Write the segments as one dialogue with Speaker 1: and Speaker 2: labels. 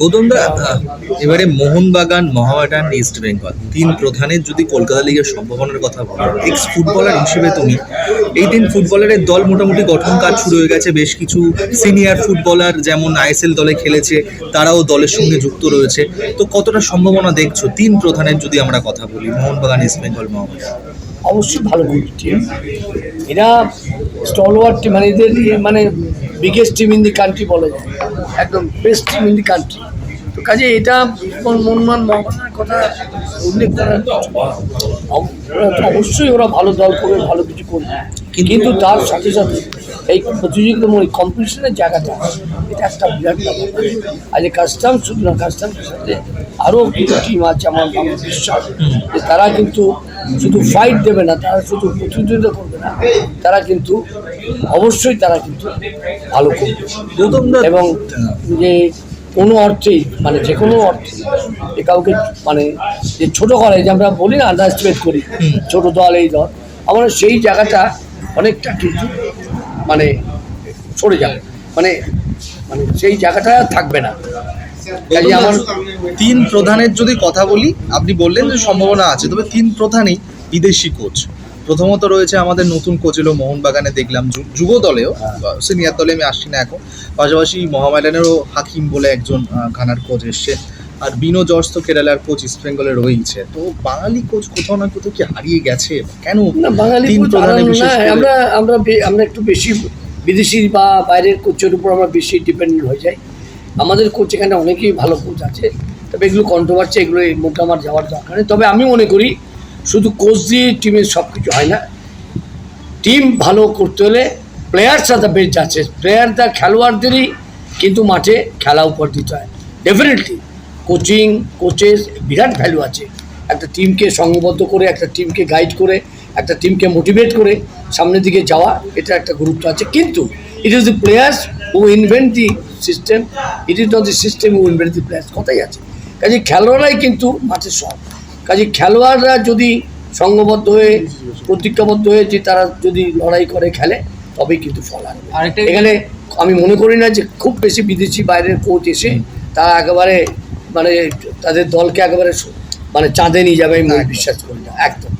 Speaker 1: গৌতমদা, এবারে মোহনবাগান মহামেডান ইস্ট বেঙ্গল তিন প্রধানের যদি কলকাতা লিগের সম্ভাবনার কথা বলো এক্স ফুটবলার হিসেবে তুমি, এই তিন ফুটবলারের দল মোটামুটি গঠন কাজ শুরু হয়ে গেছে, বেশ কিছু সিনিয়র ফুটবলার যেমন আইএসএল দলে খেলেছে, তারাও দলের সঙ্গে যুক্ত রয়েছে, তো কতটা সম্ভাবনা দেখছ? তিন প্রধানের যদি আমরা কথা বলি, মোহনবাগান ইস্ট বেঙ্গল মহামেডান
Speaker 2: অবশ্যই ভালো টিম এরা স্টলওয়ার্ড টিম মানে এদের ইয়ে মানে biggest team in the country বলা যায়। একদম best team in the country তো কাজে এটা মন- মনমান মহানের কথা উল্লেখ করার অবশ্যই ওরা ভালো দল করবে, ভালো কিছু করবে। কিন্তু তার সাথে সাথে এই প্রতিযোগিতামূলক কম্পিটিশনের জায়গাটা। এটা একটা বিরাট ব্যাপার। আজ কাস্টম শুধু না কাস্টমসের সাথে আরও কিছু টিম আছে আমার আমার বিশ্বাস যে তারা কিন্তু শুধু ফাইট দেবে না তারা শুধু প্রতিযোগিতা করবে না তারা কিন্তু অবশ্যই তারা কিন্তু ভালো করবে। এবং যে কোনো অর্থেই মানে যে কোনো অর্থে যে কাউকে মানে যে ছোটো করে যে আমরা বলি না আন্ডারস্টিমেট করি ছোটো দল এই দল আমরা সেই জায়গাটা অনেকটা কিন্তু মানে সরে যাবে। মানে মানে সেই জায়গাটা থাকবে না।
Speaker 1: তিন প্রধানের যদি কথা বলি, আপনি বললেন যে সম্ভাবনা আছে, তবে তিন প্রধানই বিদেশি কোচ। প্রথমত রয়েছে আমাদের নতুন কোচ এলো মোহনবাগানে, দেখলাম যুব দলেও সিনিয়র দলে আমি আসছি না এখন। পাশাপাশি মোহামেডানেরও হাকিম বলে একজন ঘানার কোচ এসছে আর বিনো জর্জ তো কেরালার কোচ ইস্ট বেঙ্গলে রয়েছে তো বাঙালি কোচ কোথাও না কোথাও কি হারিয়ে গেছে? কেন
Speaker 2: না বাঙালি আমরা আমরা আমরা একটু বেশি বিদেশি বা বাইরের কোচের উপর আমরা বেশি ডিপেন্ডেন্ট হয়ে যাই। আমাদের কোচ এখানে অনেকেই ভালো কোচ আছে। তবে এগুলো কন্ট্রোভার্সি এগুলো এর মধ্যে আমার যাওয়ার দরকার নেই। তবে আমি মনে করি শুধু কোচ দিয়ে টিমের সব কিছু হয় না। টিম ভালো করতে হলে প্লেয়ার সাথে বেশ যাচ্ছে প্লেয়ারটা খেলোয়াড়দেরই কিন্তু মাঠে খেলা উপর দিতে হয়। ডেফিনেটলি কোচিং কোচের বিরাট ভ্যালু আছে। একটা টিমকে সংঘবদ্ধ করে একটা টিমকে গাইড করে একটা টিমকে মোটিভেট করে সামনের দিকে যাওয়া এটা একটা গুরুত্ব আছে। কিন্তু it is the players who invent the system it is not the system who invent the players কথাই আছে। কাজে খেলোয়াড়রাই কিন্তু মাঠের সব। কাজে খেলোয়াড়রা যদি সংঘবদ্ধ হয়ে প্রতিজ্ঞাবদ্ধ হয়ে যে তারা যদি লড়াই করে খেলে তবেই কিন্তু ফল আসবে। এখানে আমি মনে করি না যে খুব বেশি বিদেশি বাইরের কোচ এসে তারা একেবারে মানে তাদের দলকে একেবারে মানে চাঁদে নিয়ে যাবে আমি বিশ্বাস করি না একদম।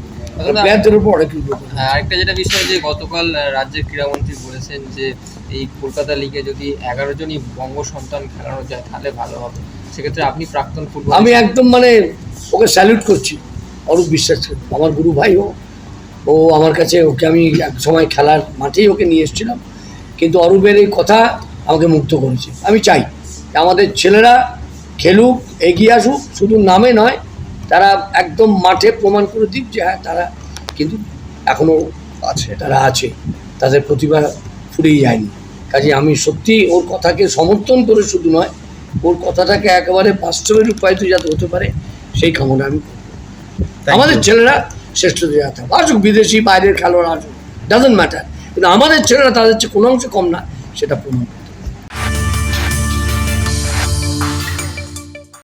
Speaker 2: প্লেয়ারদের উপর অনেক
Speaker 3: হ্যাঁ, আরেকটা যেটা বিষয় যে গতকাল রাজ্যের ক্রীড়ামন্ত্রী বলেছেন যে এই কলকাতা লিগে যদি এগারো জনই বঙ্গ সন্তান খেলানো যায় তাহলে ভালো হবে। সেক্ষেত্রে আপনি প্রাক্তন ফুটবল
Speaker 2: আমি একদম মানে ওকে স্যালুট করছি অরূপ বিশ্বাস আমার গুরু ভাই ও ও আমার কাছে ওকে আমি এক সময় খেলার মাঠেই ওকে নিয়ে এসেছিলাম। কিন্তু অরূপের এই কথা আমাকে মুগ্ধ করেছে। আমি চাই আমাদের ছেলেরা খেলুক এগিয়ে আসুক শুধু নামে নয় তারা একদম মাঠে প্রমাণ করে দিক যে হ্যাঁ তারা কিন্তু এখনও
Speaker 1: আছে
Speaker 2: তারা আছে। তাদের প্রতিভা ফুরিয়ে যায়নি। কাজে আমি সত্যি ওর কথাকে সমর্থন করে শুধু নয় ওর কথাটাকে একেবারে বাস্তবে রূপায়িত যাতে হতে পারে সেই কামনা আমি আমাদের ছেলেরা শ্রেষ্ঠ যাতে আসুক বিদেশি বাইরের খেলোয়াড় আসুক ডাজেন্ট ম্যাটার কিন্তু আমাদের ছেলেরা তাদের চেয়ে কোনো অংশে কম না সেটা প্রমাণ